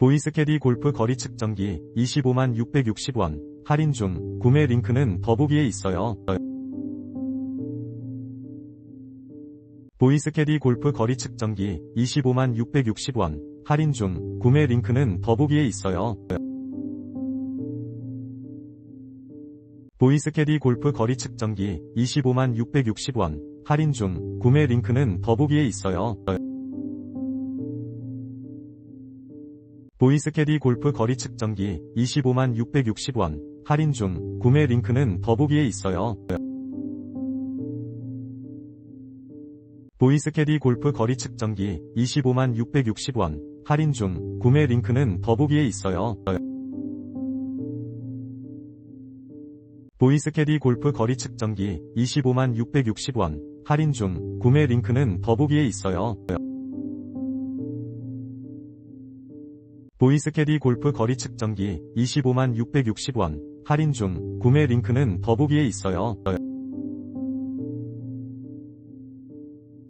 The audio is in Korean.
보이스캐디 골프 거리 측정기 25만 660원 할인 중 구매 링크는 더보기에 있어요. 보이스캐디 골프 거리 측정기 25만 660원 할인 중 구매 링크는 더보기에 있어요. 보이스캐디 골프 거리 측정기 25만 660원 할인 중 구매 링크는 더보기에 있어요. 보이스캐디 골프 거리 측정기 25만 660원 할인 중 구매 링크는 더보기에 있어요. 보이스캐디 골프 거리 측정기 25만 660원 할인 중 구매 링크는 더보기에 있어요. 보이스캐디 골프 거리 측정기 25만 660원 할인 중 구매 링크는 더보기에 있어요. 보이스캐디 골프 거리 측정기 25만 660원 할인 중 구매 링크는 더보기에 있어요.